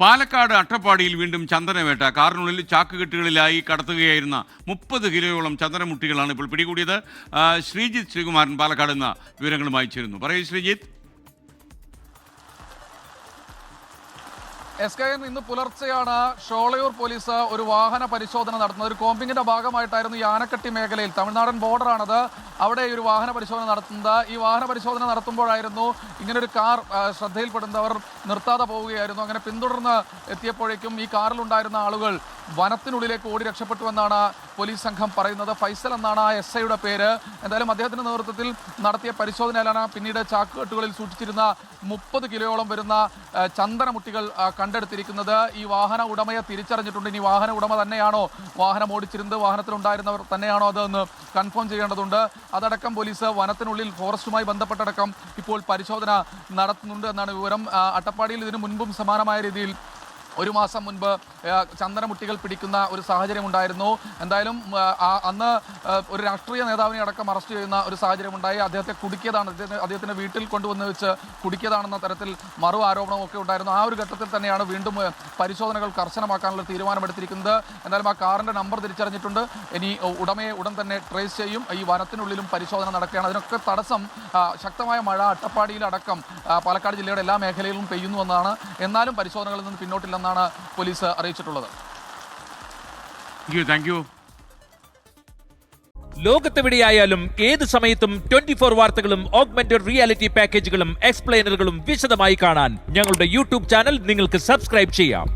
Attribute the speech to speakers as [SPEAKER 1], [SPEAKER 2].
[SPEAKER 1] പാലക്കാട് അട്ടപ്പാടിയിൽ വീണ്ടും ചന്ദനവേട്ട. കാറിനുള്ളിൽ ചാക്കുകെട്ടുകളിലായി കടത്തുകയായിരുന്ന മുപ്പത് കിലോയോളം ചന്ദനമുട്ടികളാണ് ഇപ്പോൾ പിടികൂടിയത്. ശ്രീജിത്ത് ശ്രീകുമാരൻ പാലക്കാട് എന്ന വിവരങ്ങളുമായി ചേരുന്നു. പറയൂ ശ്രീജിത്ത്.
[SPEAKER 2] എസ് കെ ഇന്ന് പുലർച്ചെയാണ് ഷോളയൂർ പോലീസ് ഒരു വാഹന പരിശോധന നടത്തുന്നത്. ഒരു കോമ്പിങ്ങിന്റെ ഭാഗമായിട്ടായിരുന്നു ഈ ആനക്കട്ടി മേഖലയിൽ. തമിഴ്നാടൻ ബോർഡറാണത്. അവിടെ ഒരു വാഹന പരിശോധന നടത്തുന്നത് ഈ വാഹന പരിശോധന നടത്തുമ്പോഴായിരുന്നു ഇങ്ങനൊരു കാർ ശ്രദ്ധയിൽപ്പെടുന്നവർ നിർത്താതെ പോവുകയായിരുന്നു. അങ്ങനെ പിന്തുടർന്ന് എത്തിയപ്പോഴേക്കും ഈ കാറിലുണ്ടായിരുന്ന ആളുകൾ വനത്തിനുള്ളിലേക്ക് ഓടി രക്ഷപ്പെട്ടുവെന്നാണ് പോലീസ് സംഘം പറയുന്നത്. ഫൈസൽ എന്നാണ് ആ എസ് ഐയുടെ പേര്. എന്തായാലും അദ്ദേഹത്തിന്റെ നേതൃത്വത്തിൽ നടത്തിയ പരിശോധനയിലാണ് പിന്നീട് ചാക്കുകെട്ടുകളിൽ സൂക്ഷിച്ചിരുന്ന മുപ്പത് കിലോയോളം വരുന്ന ചന്ദനമുട്ടികൾ കണ്ടെടുത്തിരിക്കുന്നത്. ഈ വാഹന ഉടമയെ തിരിച്ചറിഞ്ഞിട്ടുണ്ട്. ഇനി വാഹന ഉടമ തന്നെയാണോ വാഹനം ഓടിച്ചിരുന്നത് വാഹനത്തിലുണ്ടായിരുന്നവർ തന്നെയാണോ അതെന്ന് കൺഫേം ചെയ്യേണ്ടതുണ്ട്. അതടക്കം പോലീസ് വനത്തിനുള്ളിൽ ഫോറസ്റ്റുമായി ബന്ധപ്പെട്ടടക്കം ഇപ്പോൾ പരിശോധന നടത്തുന്നുണ്ട് എന്നാണ് വിവരം. അട്ടപ്പാടിയിൽ ഇതിനു മുൻപും സമാനമായ രീതിയിൽ ഒരു മാസം മുൻപ് ചന്ദനമുട്ടികൾ പിടിക്കുന്ന ഒരു സാഹചര്യം ഉണ്ടായിരുന്നു എന്തായാലും അന്ന് ഒരു രാഷ്ട്രീയ നേതാവിനെ അടക്കം അറസ്റ്റ് ചെയ്യുന്ന ഒരു സാഹചര്യം ഉണ്ടായി അദ്ദേഹത്തെ കുടുക്കിയതാണ്. അദ്ദേഹത്തിന്റെ വീട്ടിൽ കൊണ്ടുവന്ന് വെച്ച് കുടുക്കിയതാണെന്ന തരത്തിൽ മറു ആരോപണവും ഒക്കെ ഉണ്ടായിരുന്നു. ആ ഒരു ഘട്ടത്തിൽ തന്നെയാണ് വീണ്ടും പരിശോധനകൾ കർശനമാക്കാനുള്ള തീരുമാനമെടുത്തിരിക്കുന്നത്. എന്തായാലും ആ കാറിന്റെ നമ്പർ തിരിച്ചറിഞ്ഞിട്ടുണ്ട്. ഇനി ഉടമയെ ഉടൻ തന്നെ ട്രേസ് ചെയ്യും. ഈ വനത്തിനുള്ളിലും പരിശോധന നടക്കുകയാണ്. അതിനൊക്കെ തടസ്സം ശക്തമായ മഴ അട്ടപ്പാടിയിലടക്കം പാലക്കാട് ജില്ലയുടെ എല്ലാ മേഖലയിലും പെയ്യുന്നു എന്നാണ്. എന്നാലും പരിശോധനകളിൽ നിന്ന് പിന്നോട്ടില്ലെന്നാണ് പോലീസ് അറിയിച്ചിട്ടുള്ളത്.
[SPEAKER 3] ലോകത്തെവിടെയായാലും ഏത് സമയത്തും ട്വന്റി ഫോർ വാർത്തകളും ഓഗ്മെന്റഡ് റിയാലിറ്റി പാക്കേജുകളും എക്സ്പ്ലെയിനറുകളും വിശദമായി കാണാൻ ഞങ്ങളുടെ യൂട്യൂബ് ചാനൽ നിങ്ങൾക്ക് സബ്സ്ക്രൈബ് ചെയ്യാം.